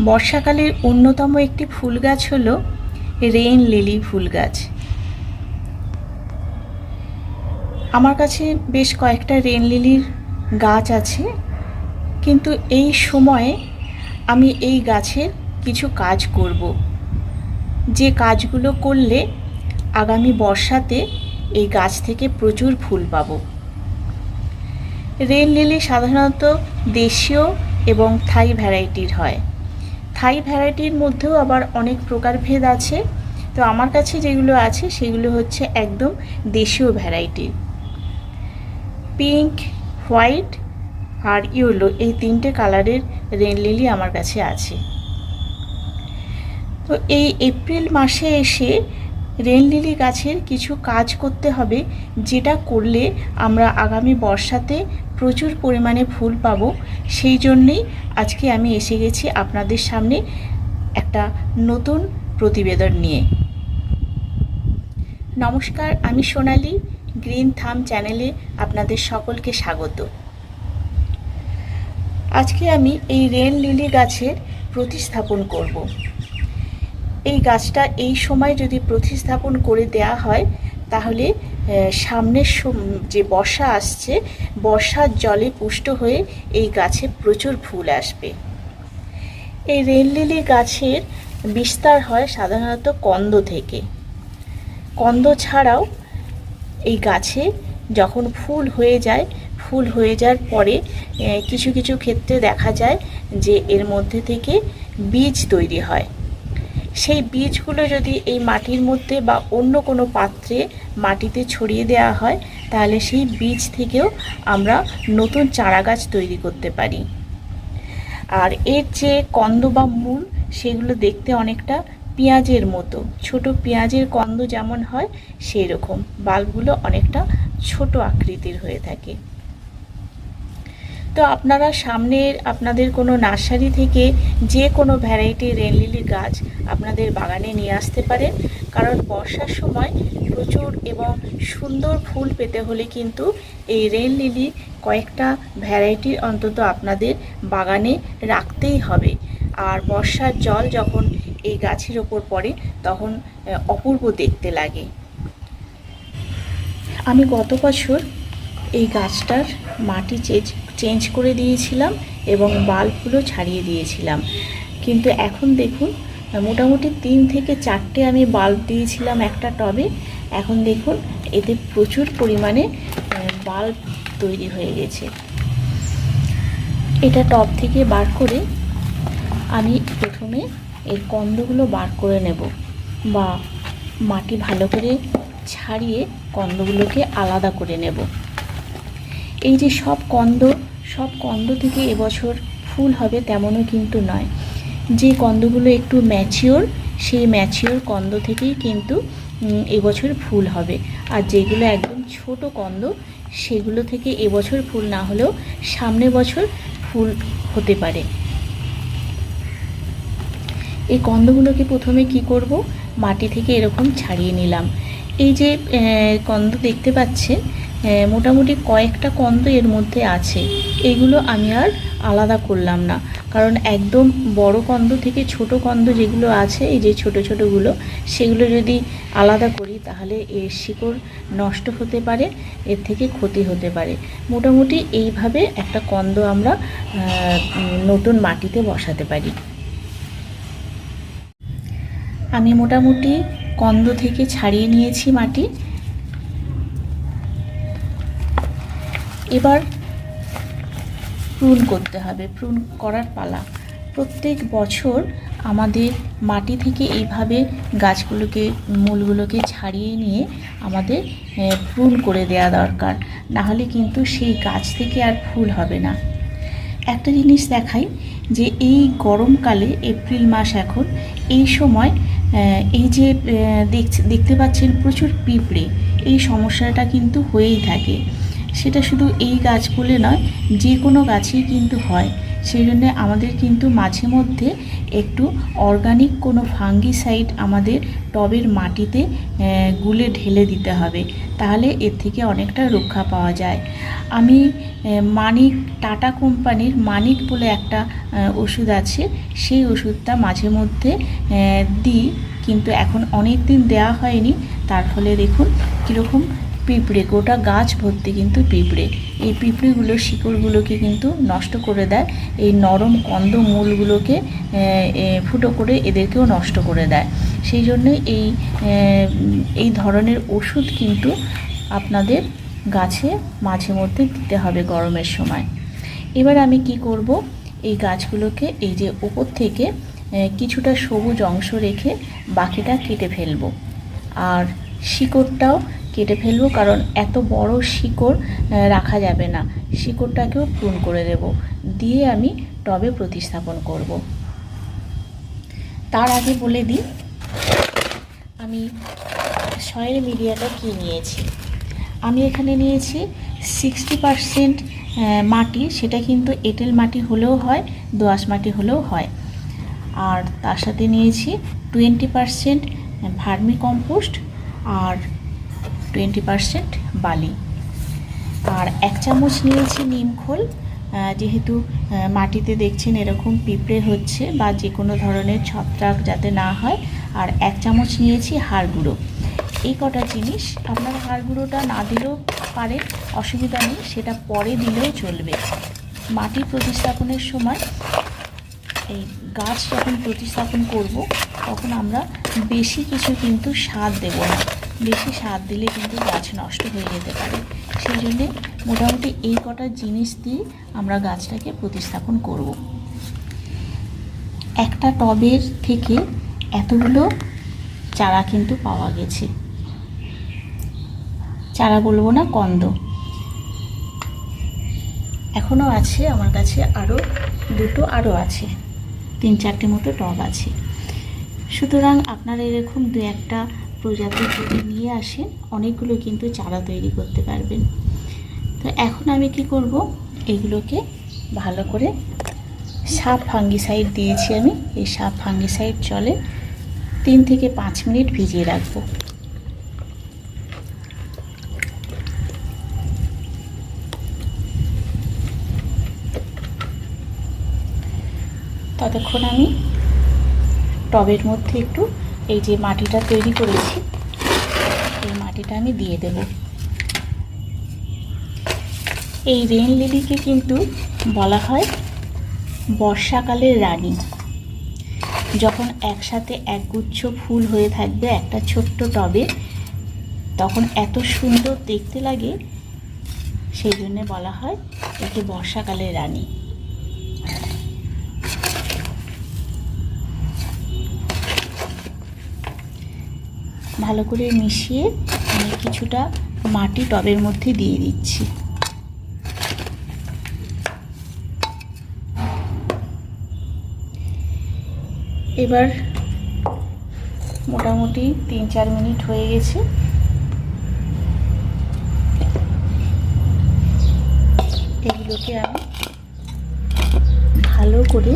বর্ষাকালের অন্যতম একটি ফুল গাছ হল রেইন লিলি ফুল গাছ আমার কাছে বেশ কয়েকটা রেইন লিলির গাছ আছে, কিন্তু এই সময়ে আমি এই গাছের কিছু কাজ করব। যে কাজগুলো করলে আগামী বর্ষাতে এই গাছ থেকে প্রচুর ফুল পাবো। রেল লিলি সাধারণত দেশীয় এবং থাই ভ্যারাইটির হয়। থাই ভ্যারাইটির মধ্যেও আবার অনেক প্রকার ভেদ আছে। তো আমার কাছে যেগুলো আছে, সেগুলো হচ্ছে একদম দেশীয় ভ্যারাইটি। পিঙ্ক, হোয়াইট আর ইয়েলো এই তিনটে কালারের রেন লিলি আমার কাছে আছে। তো এই এপ্রিল মাসে এসে রেন লিলি গাছের কিছু কাজ করতে হবে, যেটা করলে আমরা আগামী বর্ষাতে প্রচুর পরিমাণে ফুল পাবো। সেই জন্যেই আজকে আমি এসে গেছি আপনাদের সামনে একটা নতুন প্রতিবেদন নিয়ে। নমস্কার, আমি সোনালি, গ্রিন থাম চ্যানেলে আপনাদের সকলকে স্বাগত। আজকে আমি এই রেন লিলি গাছের প্রতিস্থাপন করব। এই গাছটা এই সময় যদি প্রতিস্থাপন করে দেয়া হয়, তাহলে সামনের সম- যে বর্ষা আসছে, বর্ষার জলে পুষ্ট হয়ে এই গাছে প্রচুর ফুল আসবে। এই রেল লিলি গাছের বিস্তার হয় সাধারণত কন্দ থেকে। কন্দ ছাড়াও এই গাছে যখন ফুল হয়ে যায়, ফুল হয়ে যাওয়ার পরে কিছু কিছু ক্ষেত্রে দেখা যায় যে এর মধ্যে থেকে বীজ তৈরি হয়। সেই বীজগুলো যদি এই মাটির মধ্যে বা অন্য কোনো পাত্রে মাটিতে ছড়িয়ে দেওয়া হয়, তাহলে সেই বীজ থেকেও আমরা নতুন চারা গাছ তৈরি করতে পারি। আর এর যে কন্দ বা মূল, সেগুলো দেখতে অনেকটা পেঁয়াজের মতো। ছোট পেঁয়াজের কন্দ যেমন হয় সেই রকম বাল্বগুলো অনেকটা ছোট আকৃতির হয়ে থাকে। তো আপনারা সামনের আপনাদের কোনো নার্সারি থেকে যে কোনো ভ্যারাইটির রেনলিলি গাছ আপনাদের বাগানে নিয়ে আসতে পারেন কারণ বর্ষার সময় প্রচুর এবং সুন্দর ফুল পেতে হলে কিন্তু এই রেন লিলি কয়েকটা ভ্যারাইটির অন্তত আপনাদের বাগানে রাখতেই হবে। আর বর্ষার জল যখন এই গাছের ওপর পড়ে তখন অপূর্ব দেখতে লাগে। আমি গত বছর এই গাছটার মাটি চেঞ্জ চেঞ্জ করে দিয়েছিলাম এবং বাল্বগুলো ছাড়িয়ে দিয়েছিলাম। কিন্তু এখন দেখুন, মোটামুটি তিন থেকে চারটে আমি বাল্ব দিয়েছিলাম একটা টবে। এখন দেখুন, এতে প্রচুর পরিমাণে বাল্ব তৈরি হয়ে গেছে। এটা টব থেকে বার করে আমি প্রথমে এর কন্দগুলো বার করে নেব বা মাটি ভালো করে ছাড়িয়ে কন্দগুলোকে আলাদা করে নেব। এই যে সব কন্দ সব কন্দ থেকে এবছর ফুল হবে তেমনও কিন্তু নয়। যে কন্দগুলো একটু ম্যাচিওর সেই ম্যাচিওর কন্দ থেকেই কিন্তু এবছর ফুল হবে। আর যেগুলো একদম ছোট কন্দ, সেগুলো থেকে এবছর ফুল না হলেও সামনে বছর ফুল হতে পারে। এই কন্দগুলোকে প্রথমে কি করব? মাটি থেকে এরকম ছাড়িয়ে নিলাম। এই যে কন্দ দেখতে পাচ্ছেন মোটামুটি কয়েকটা কন্দ এর মধ্যে আছে। এগুলো আমি আর আলাদা করলাম না। কারণ একদম বড় কন্দ থেকে ছোট কন্দ যেগুলো আছে, এই যে ছোট ছোটগুলো, সেগুলো যদি আলাদা করি তাহলে এর শিকড় নষ্ট হতে পারে, এর থেকে ক্ষতি হতে পারে। মোটামুটি এইভাবে একটা কন্দ আমরা নতুন মাটিতে বসাতে পারি। আমি মোটামুটি কন্দ থেকে ছাড়িয়ে নিয়েছি মাটি। এবার প্রুন করতে হবে প্রুন করার পালা। প্রত্যেক বছর আমাদের মাটি থেকে এইভাবে গাছগুলোকে, মূলগুলোকে ছাড়িয়ে নিয়ে আমাদের প্রুন করে দেওয়া দরকার। নাহলে কিন্তু সেই গাছ থেকে আর ফুল হবে না। একটা জিনিস দেখাই যে এই গরমকালে এপ্রিল মাস এখন, এই সময় এই যে দেখতে পাচ্ছেন প্রচুর পিঁপড়ে, এই সমস্যাটা কিন্তু হয়েই থাকে। সেটা শুধু এই গাছ বলে নয়, যে কোনো গাছেই কিন্তু হয়। সেই জন্য আমাদের কিন্তু মাঝে মধ্যে একটু অর্গানিক কোনো ফাঙ্গিসাইড আমাদের টবের মাটিতে গুলে ঢেলে দিতে হবে। তাহলে এর থেকে অনেকটা রক্ষা পাওয়া যায়। আমি মানিক, টাটা কোম্পানির মানিক বলে একটা ওষুধ আছে। সেই ওষুধটা মাঝে মধ্যে দিই। কিন্তু এখন অনেক দিন দেওয়া হয়নি। তার ফলে দেখুন কীরকম পিঁপড়ে, গোটা গাছ ভর্তি কিন্তু পিঁপড়ে। এই পিঁপড়েগুলো শিকড়গুলোকে কিন্তু নষ্ট করে দেয়, এই নরম কন্দ মূলগুলোকে ফুটো করে এদেরকেও নষ্ট করে দেয়। সেই জন্যই এই এই ধরনের ওষুধ কিন্তু আপনাদের গাছে মাঝে মধ্যে দিতে হবে গরমের সময়। এবার আমি কি করব? এই গাছগুলোকে এই যে ওপর থেকে কিছুটা সবুজ অংশ রেখে বাকিটা কেটে ফেলব। আর শিকড়টাও কেটে ফেলব, কারণ এত বড় শিকড় রাখা যাবে না। শিকড়টাকেও প্রুন করে দেব। দিয়ে আমি টবে প্রতিস্থাপন করব। তার আগে বলে দিই, আমি সয়েল মিডিয়াটা কী নিয়েছি? আমি এখানে নিয়েছি সিক্সটি পারসেন্ট মাটি। সেটা কিন্তু এঁটেল মাটি হলেও হয়, দোআঁশ মাটি হলেও হয়। আর তার সাথে নিয়েছি টোয়েন্টি পারসেন্ট ভার্মি কম্পোস্ট। আর টোয়েন্টি পারসেন্ট বালি। আর এক চামচ নিয়েছি নিমখোল যেহেতু মাটিতে দেখছেন এরকম পিঁপড়ে হচ্ছে বা যে কোনো ধরনের ছত্রাক যাতে না হয়, আর এক চামচ নিয়েছি হাড় গুঁড়ো। এই কটা জিনিস আপনার হাড় গুঁড়োটা না দিলেও পারে অসুবিধা নেই, সেটা পরে দিলেও চলবে। মাটি প্রতিস্থাপনের সময় এই গাছ যখন প্রতিস্থাপন করব, তখন আমরা বেশি কিছু কিন্তু সার দেব না। বেশি সার দিলে কিন্তু গাছ নষ্ট হয়ে যেতে পারে। সেই জন্যে মোটামুটি এই কটা জিনিস দিয়ে আমরা গাছটাকে প্রতিস্থাপন করব। একটা টবের থেকে এতগুলো চারা কিন্তু পাওয়া গেছে। চারা বলব না, কন্দ। এখনও আছে, আমার কাছে আরও দুটো আরও আছে। তিন চারটে মতো টব আছে। সুতরাং আপনারা এরকম দু একটা প্রজাতি যদি নিয়ে আসেন অনেকগুলো কিন্তু চারা তৈরি করতে পারবেন। তো এখন আমি কি করব? এগুলোকে ভালো করে সাপ ফাঙ্গিসাইড দিয়েছি আমি। এই সাপ ফাঙ্গিসাইড চলে তিন থেকে পাঁচ মিনিট ভিজিয়ে রাখব। ততক্ষণ আমি টবের মধ্যে একটু এই যে মাটিটা তৈরি করেছি, এই মাটিটা আমি দিয়ে দেব। এই রেন লিলিকে কিন্তু বলা হয় বর্ষাকালের রানী। যখন একসাথে একগুচ্ছ ফুল হয়ে থাকবে একটা ছোট্ট টবে, তখন এত সুন্দর দেখতে লাগে, সেই জন্য বলা হয় একে বর্ষাকালের রানী। ভালো করে মিশিয়ে আমি কিছুটা মাটি টবের মধ্যে দিয়ে দিচ্ছি। এবার মোটামুটি তিন চার মিনিট হয়ে গেছে। এগুলোকে আমি ভালো করে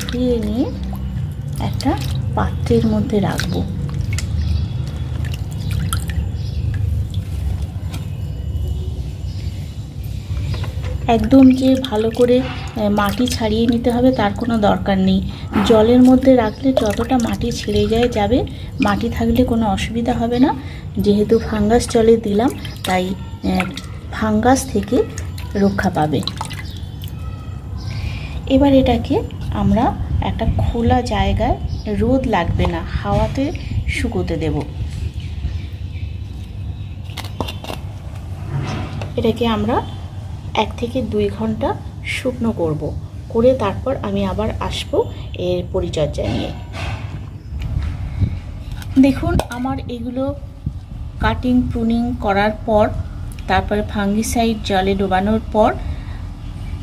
ধুয়ে নিয়ে একটা পাত্রের মধ্যে রাখব। একদম যে ভালো করে মাটি ছাড়িয়ে নিতে হবে তার কোনো দরকার নেই। জলের মধ্যে রাখলে যতটা মাটি ছেড়ে যায় যাবে, মাটি থাকলে কোনো অসুবিধা হবে না। যেহেতু ফাঙ্গাস জলে দিলাম, তাই ফাঙ্গাস থেকে রক্ষা পাবে। এবার এটাকে আমরা একটা খোলা জায়গায় রোদ লাগবে না, হাওয়াতে শুকোতে দেব। এটাকে আমরা এক থেকে দুই ঘণ্টা শুকনো করব। করে তারপর আমি আবার আসব এর পরিচর্যা নিয়ে। দেখুন, আমার এগুলো কাটিং প্রুনিং করার পর, তারপরে ফাঙ্গিসাইড জলে ডোবানোর পর,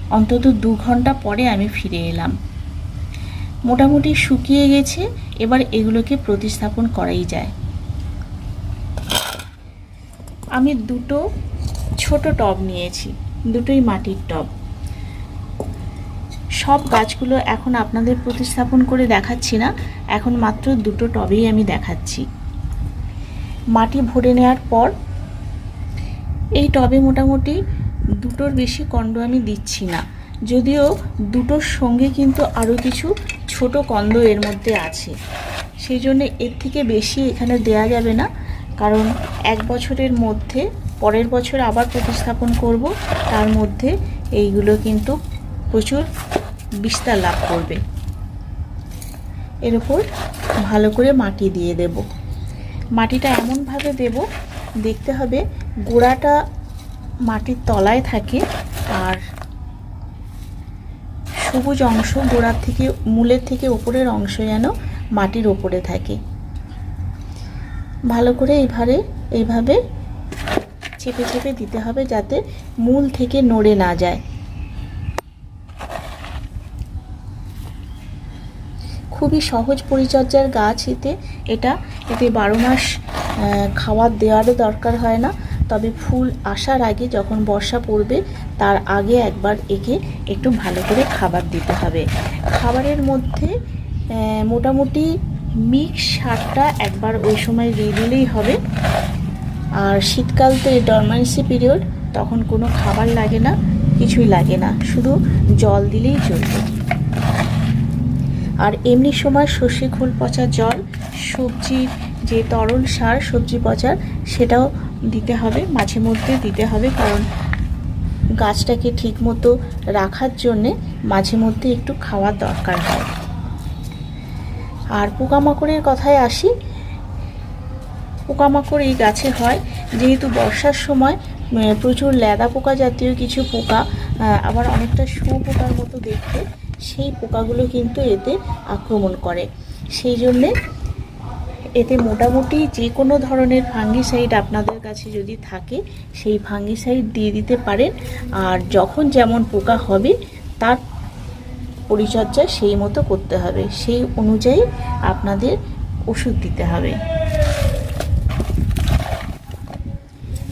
অন্তত দু ঘণ্টা পরে আমি ফিরে এলাম। মোটামুটি শুকিয়ে গেছে, এবার এগুলোকে প্রতিস্থাপন করাই যায়। আমি দুটো ছোট টব নিয়েছি। দুটোই মাটির টব। সব গাছগুলো এখন আপনাদের প্রতিস্থাপন করে দেখাচ্ছি না, এখন মাত্র দুটো টবেই আমি দেখাচ্ছি। মাটি ভরে নেওয়ার পর এই টবে মোটামুটি দুটোর বেশি কন্ড আমি দিচ্ছি না, যদিও দুটোর সঙ্গে কিন্তু আরও কিছু ছোট কন্দ এর মধ্যে আছে। সেই জন্য এর থেকে বেশি এখানে দেয়া যাবে না, কারণ এক বছরের মধ্যে পরের বছর আবার প্রতিস্থাপন করব। তার মধ্যে এইগুলো কিন্তু প্রচুর বিস্তার লাভ করবে। এর উপর ভালো করে মাটি দিয়ে দেব। মাটিটা এমনভাবে দেব, দেখতে হবে গোড়াটা মাটির তলায় থাকে আর সবুজ অংশ গোড়ার থেকে, মূলের থেকে ওপরের অংশ যেন মাটির ওপরে থাকে। ভালো করে এইভাবে এইভাবে চেপে চেপে দিতে হবে যাতে মূল থেকে নড়ে না যায়। খুবই সহজ পরিচর্যার গাছ এতে। এটা এতে বারো মাস খাবার দেওয়ারও দরকার হয় না। তবে ফুল আসার আগে যখন বর্ষা পড়বে, তার আগে একবার একে একটু ভালো করে খাবার দিতে হবে। খাবারের মধ্যে মোটামুটি মিক্স সারটা একবার ওই সময় দিয়ে দিলেই হবে। আর শীতকাল তো ডরমেন্সি পিরিয়ড তখন কোনো খাবার লাগে না, কিছুই লাগে না, শুধু জল দিলেই চলবে। আর এমনি সময় সর্ষে খোল পচা জল সবজির যে তরল সার, সবজি পচার, সেটাও দিতে হবে, মাঝে মধ্যে দিতে হবে, কারণ গাছটাকে ঠিক মতো রাখার জন্যে মাঝে মধ্যে একটু খাওয়ার দরকার হয়। আর পোকামাকড়ের কথায় আসি পোকামাকড় এই গাছে হয়। যেহেতু বর্ষার সময় প্রচুর ল্যাদা পোকা জাতীয় কিছু পোকা আবার অনেকটা শুয়োপোকার মতো দেখতে, সেই পোকাগুলো কিন্তু এতে আক্রমণ করে। সেই জন্যে এতে মোটামুটি যে কোনো ধরনের ফাঙ্গিসাইড আপনাদের কাছে যদি থাকে, সেই ফাঙ্গিসাইড দিয়ে দিতে পারেন। আর যখন যেমন পোকা হবে, তার পরিচর্যা সেই মতো করতে হবে। সেই অনুযায়ী আপনাদের ওষুধ দিতে হবে।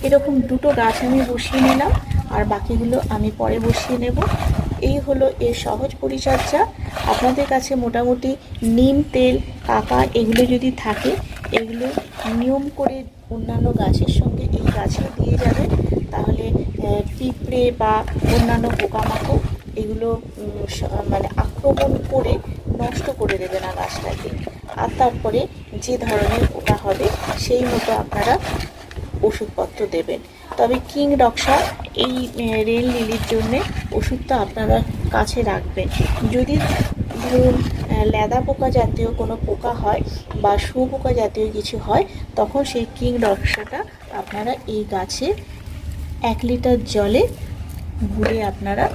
এরকম দুটো গাছ আমি বসিয়ে নিলাম, আর বাকিগুলো আমি পরে বসিয়ে নেব। এই হলো এর সহজ পরিচর্যা। আপনাদের কাছে মোটামুটি নিম, তেল কাকা এগুলো যদি থাকে, এগুলো নিয়ম করে অন্যান্য গাছের সঙ্গে এই গাছে দিয়ে যাবেন তাহলে পিঁপড়ে বা অন্যান্য পোকামাকড় এগুলো মানে আক্রমণ করে নষ্ট করে দেবে না গাছটাকে। আর তারপরে যে ধরনের পোকা হবে, সেই মতো আপনারা ওষুধপত্র দেবেন। তবে কিং ডক্সা এই রেল লিলির জন্যে ওষুধটা আপনারা কাছে রাখবেন। যদি ধরুন ল্যাদা পোকা জাতীয় কোনো পোকা হয় বা শুয়োপোকা জাতীয় কিছু হয়, তখন সেই কিং ডক্সাটা আপনারা এই গাছে এক লিটার জলে গুলে আপনারা,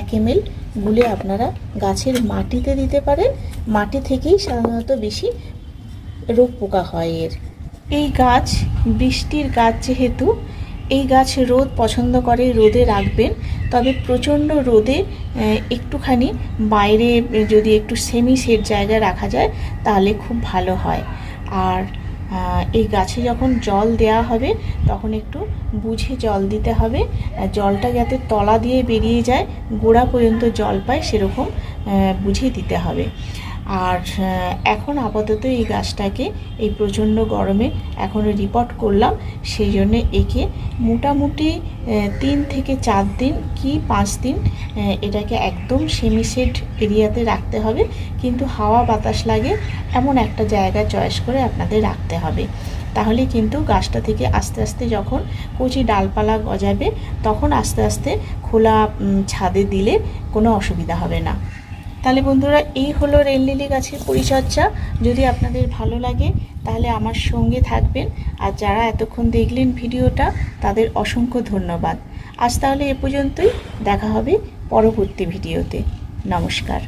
এক এমএল গুলে আপনারা গাছের মাটিতে দিতে পারেন। মাটি থেকেই সাধারণত বেশি রোগ পোকা হয় এর। এই গাছ, বৃষ্টির গাছ যেহেতু, এই গাছ রোদ পছন্দ করে, রোদে রাখবেন। তবে প্রচণ্ড রোদে একটুখানি বাইরে যদি একটু সেমি সেট জায়গায় রাখা যায়, তাহলে খুব ভালো হয়। আর এই গাছে যখন জল দেওয়া হবে, তখন একটু বুঝে জল দিতে হবে। জলটা যাতে তলা দিয়ে বেরিয়ে যায়, গোড়া পর্যন্ত জল পায়, সেরকম বুঝে দিতে হবে। আর এখন আপাতত এই গাছটাকে এই প্রচণ্ড গরমে এখন রিপোর্ট করলাম। সেই জন্য একে মোটামুটি তিন থেকে চার দিন কি পাঁচ দিন এটাকে একদম সেমিসেড এরিয়াতে রাখতে হবে। কিন্তু হাওয়া বাতাস লাগে, এমন একটা জায়গা চয়েস করে আপনাদের রাখতে হবে। তাহলে কিন্তু গাছটা থেকে আস্তে আস্তে যখন কচি ডালপালা গজাবে, তখন আস্তে আস্তে খোলা ছাদে দিলে কোনো অসুবিধা হবে না। তাহলে বন্ধুরা, এই হলো রেললিলি গাছের পরিচর্যা। যদি আপনাদের ভালো লাগে, তাহলে আমার সঙ্গে থাকবেন। আর যারা এতক্ষণ দেখলেন ভিডিওটা, তাদের অসংখ্য ধন্যবাদ। আজ তাহলে এ পর্যন্তই। দেখা হবে পরবর্তী ভিডিওতে। নমস্কার।